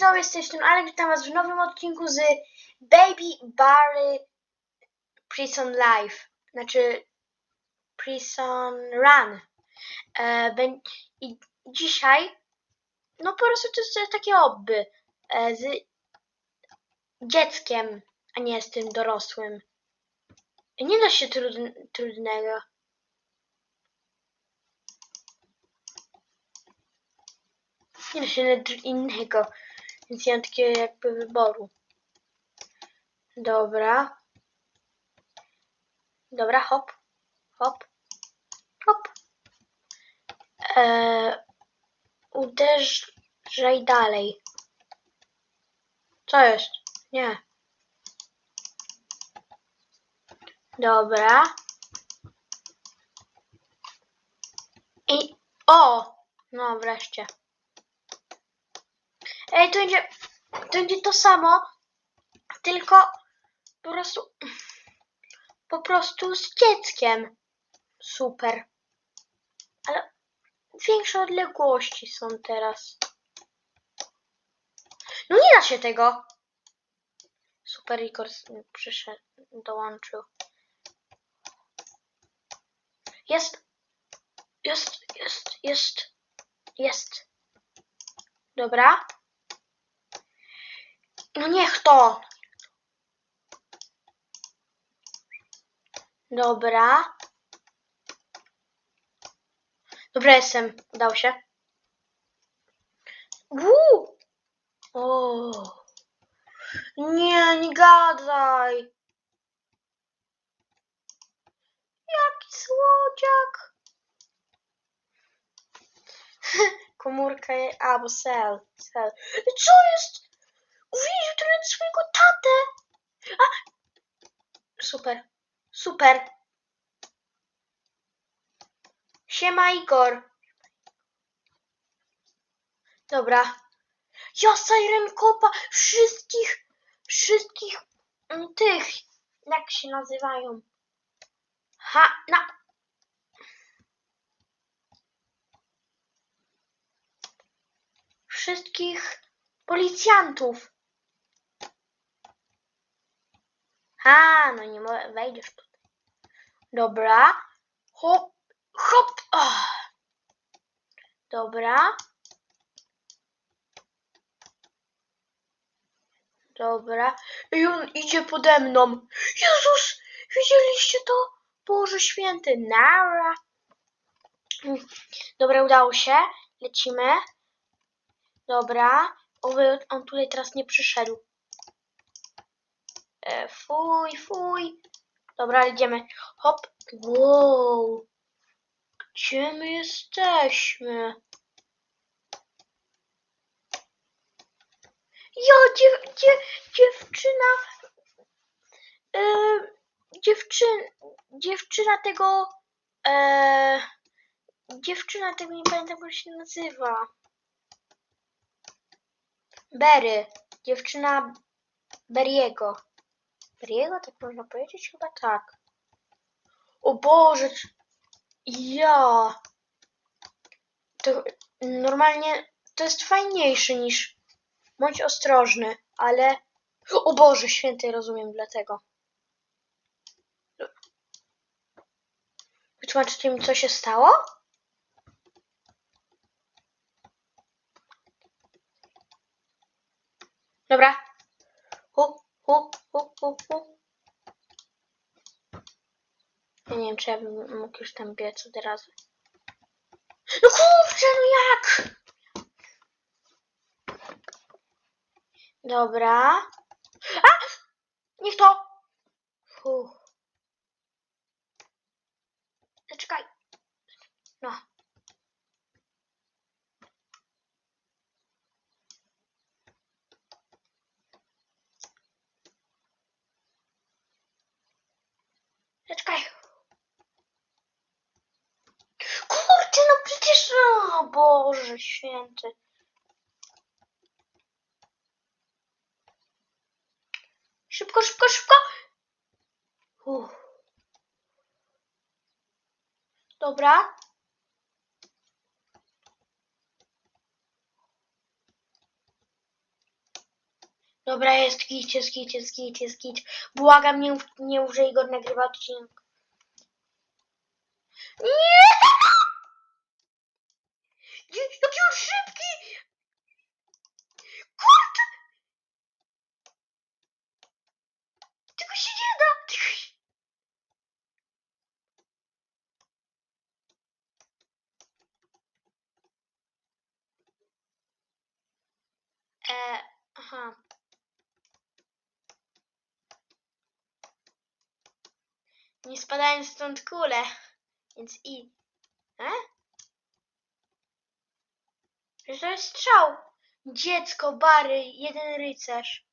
widzowie, tej strony Alek, witam was w nowym odcinku z Baby Barry Prison Life, znaczy Prison Run. E, I dzisiaj, no po prostu to jest takie obby e, z dzieckiem, a nie z tym dorosłym. Nie da się trudn trudnego. Nie da się innego, więc nie mam jakby wyboru. Dobra. Dobra, hop, hop, hop. Eee, uderzaj dalej. Co jest? Nie. Dobra. I o! No wreszcie. Ej, to będzie, to będzie to samo, tylko po prostu, po prostu z dzieckiem. Super. Ale większe odległości są teraz. No nie da się tego. Super Igor przyszedł, dołączył. Jest, jest, jest, jest, jest. Dobra. No niech to. Dobra. Dobra jestem. Udało się. Uuu. O. Nie, nie gadaj. Jaki słodziak. Komórka, je- a bo sel, sel. Co jest? Uwięził trochę swojego tatę. A! Super, super. Siema Igor. Dobra. Ja Siren Kopa wszystkich, wszystkich mm, tych, jak się nazywają? Ha, na. Wszystkich policjantów. Ha, no nie mo- wejdziesz tutaj. Dobra. Hop, hop. Ach. Dobra. Dobra. I on idzie pode mną. Jezus! Widzieliście to? Boże święty. Nara. Dobra, udało się. Lecimy. Dobra. Oby on tutaj teraz nie przyszedł. E, fuj, fuj. Dobra, idziemy. Hop. Wow. Gdzie my jesteśmy? Jo, dziew, dziew, dziewczyna. E, dziewczyn, dziewczyna tego. E, dziewczyna tego nie pamiętam jak się nazywa. Berry. Dziewczyna Beriego. Beriego, tak można powiedzieć? Chyba tak. O Boże. Ja. To normalnie to jest fajniejsze niż bądź ostrożny, ale o Boże święty rozumiem dlatego. Wytłumaczycie mi co się stało? Dobra. Hu, hu, hu, hu. Ja nie wiem, czy ja bym mógł już tam biec od razu. No kurczę, no jak? Dobra. A! Niech to! Fuh. Zaczekaj. No. Zaczekaj. Kurczę, no przecież... O Boże święty. Szybko, szybko, szybko. Uff. Dobra. Dobra, jest git, jest git, jest git, jest git. Błagam, nie, nie użyj go nagrywa odcinek. Nie! Jaki on szybki! Kurczę! Tego się nie da! E, aha. Nie spadają stąd kule, więc i. E? Przecież to jest strzał. Dziecko, Bary, jeden rycerz.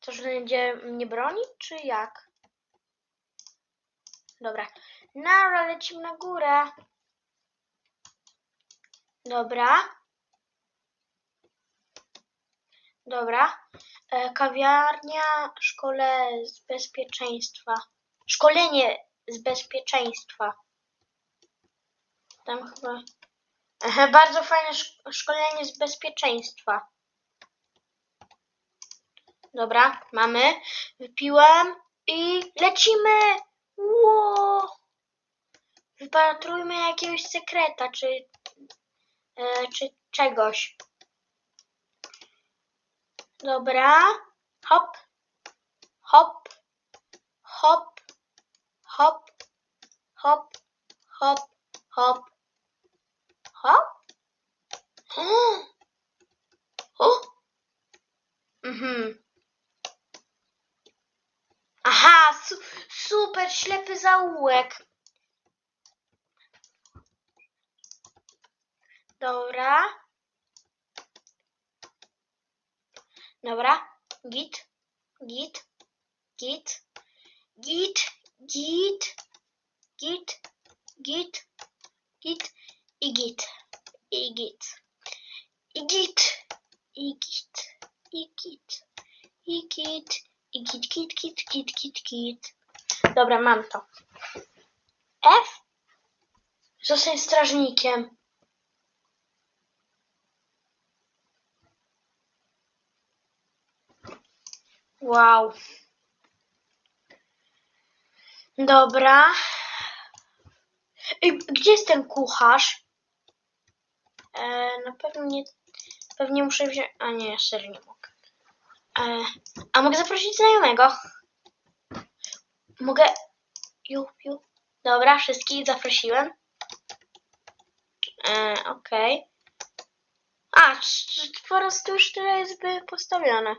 To, że będzie mnie bronić, czy jak? Dobra. Nara, lecimy na górę. Dobra. Dobra. E, kawiarnia, szkole z bezpieczeństwa. Szkolenie z bezpieczeństwa. Tam chyba. Bardzo fajne szk- szkolenie z bezpieczeństwa. Dobra, mamy. Wypiłem i lecimy. Ło! Wypatrujmy jakiegoś sekreta, czy, e, czy czegoś. Dobra. Hop, hop, hop, hop, hop, hop, hop, hop. O! o. Oh. Mhm. Aha, su super ślepy zaułek. Dobra. Dobra. Git. Git. Git. Git. Git. Git. Git. Git. I git. I git. I git. I git. I git. I git. I git, git, git, git, git, git. Dobra, mam to. F. Zostań strażnikiem. Wow. Dobra. Ej, gdzie jest ten kucharz? E, na pewno nie. Pewnie muszę wziąć. A nie, serio nie mogę. E, a mogę zaprosić znajomego? Mogę. Ju, ju. Dobra, wszystkich zaprosiłem. E, Okej. A, c- c- po prostu już tyle jest postawione.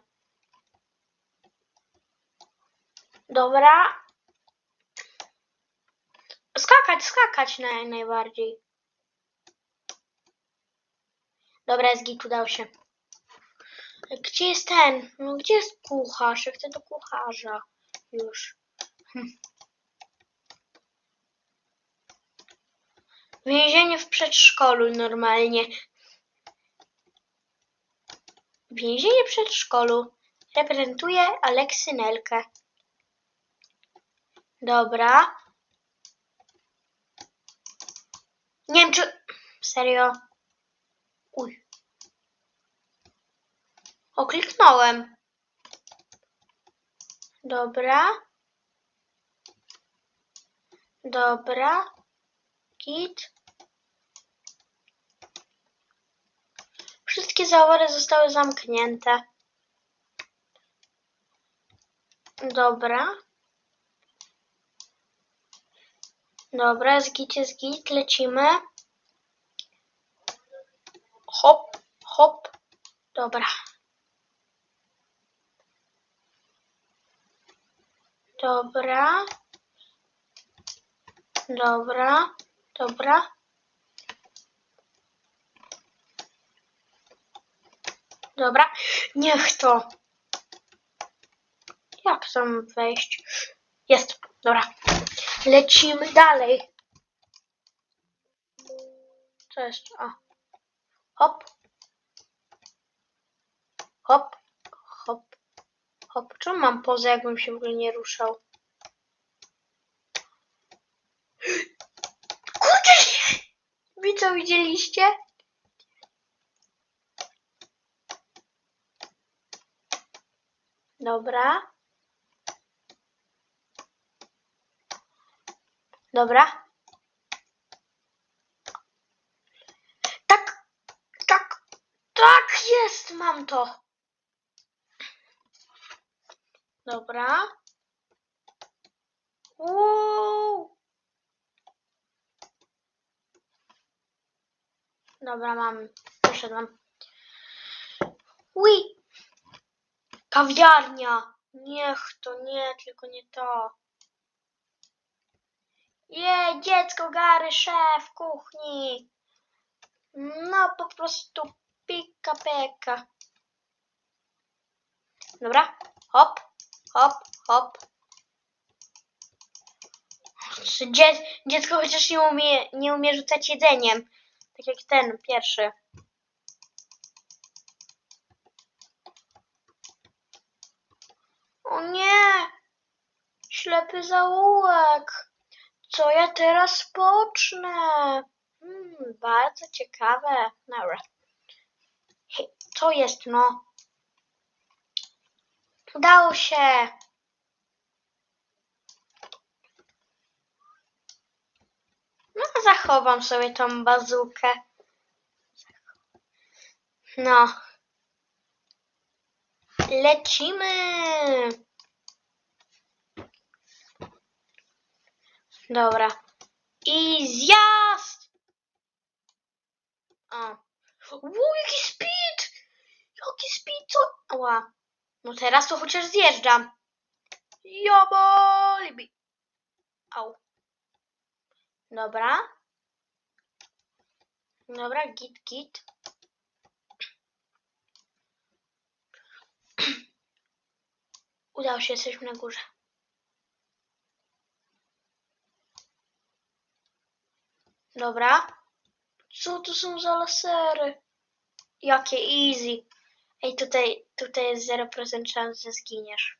Dobra. Skakać, skakać naj, najbardziej. Dobra, jest git, udało się. Gdzie jest ten? No gdzie jest kucharz? Ja chcę do kucharza. Już. Hm. Więzienie w przedszkolu normalnie. Więzienie w przedszkolu. Reprezentuje Aleksynelkę. Dobra. Nie wiem czy... Serio? Uj. O, kliknąłem. Dobra. Dobra. Git. Wszystkie zawory zostały zamknięte. Dobra. Dobra, z git jest git, lecimy. Hop, hop. Dobra. Dobra. Dobra. Dobra. Dobra. Niech to. Jak tam wejść? Jest. Dobra. Lecimy dalej. Co jest? A. Hop. Hop. Hop. Hop. Czemu mam pozę, jakbym się w ogóle nie ruszał? Kurde! Wy co widzieliście? Dobra. Dobra. Tak, tak, tak jest, mam to. Dobra. Uuu. Dobra, mam. Poszedłem. Ui. Kawiarnia. Niech to nie, tylko nie to. Je, dziecko Gary, szef kuchni. No, po prostu pika peka. Dobra, hop, hop, hop. Dzie dziecko chociaż nie umie, nie umie rzucać jedzeniem. Tak jak ten pierwszy. O nie! Ślepy zaułek. Co ja teraz pocznę? Hmm, bardzo ciekawe. Dobra. Hej, co jest no? Udało się. No, zachowam sobie tą bazukę. No. Lecimy. Dobra. I zjazd! O. Wow, jaki speed! Jaki speed, co? Ała. No teraz to chociaż zjeżdżam. Ja. Au. Dobra. Dobra, git, git. Udało się, jesteśmy na górze. Dobra. Co to są za lasery? Jakie easy. Ej, tutaj, tutaj jest 0% szans, że zginiesz.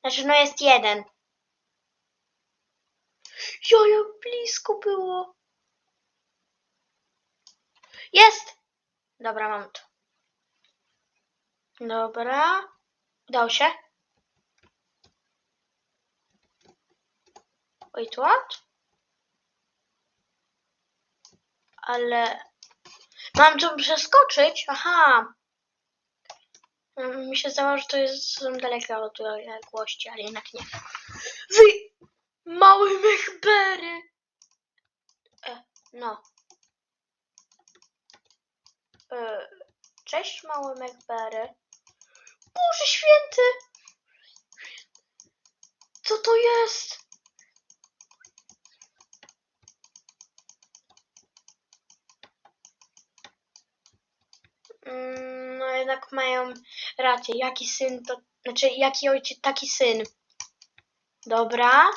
Znaczy, no jest jeden. Jo, jak blisko było. Jest! Dobra, mam to. Dobra. Udało się. Wait, what? Ale... Mam tu przeskoczyć? Aha. Mm, Mi się zdawało, że to jest są dalekie od odległości, ale jednak nie. Wy... Mały mechbery! E, no. E, cześć, mały mechbery. Boże święty! Co to jest? No jednak mają rację. Jaki syn to... Znaczy, jaki ojciec, taki syn. Dobra.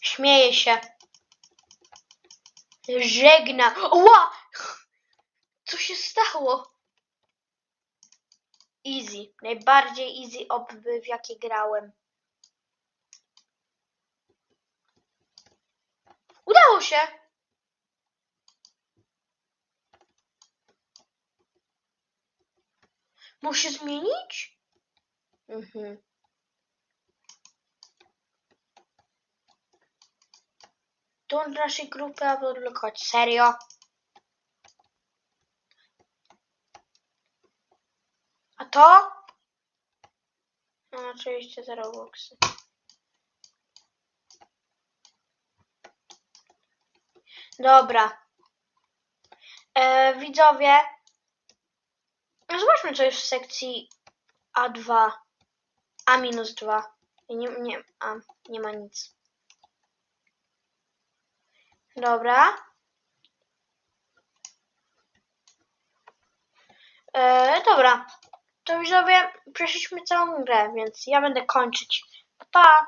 Śmieje się. Żegna. Ła! Co się stało? Easy. Najbardziej easy obby, w jakie grałem. Udało się! Muszę zmienić? Mhm. Do naszej grupy, aby odblokować. Serio? A to? No, oczywiście zero boxy. Dobra. E, widzowie, Zobaczmy, co jest w sekcji A2. A-2. Nie, nie, a, nie ma nic. Dobra. E, dobra. To widzowie, przeszliśmy całą grę, więc ja będę kończyć. Pa!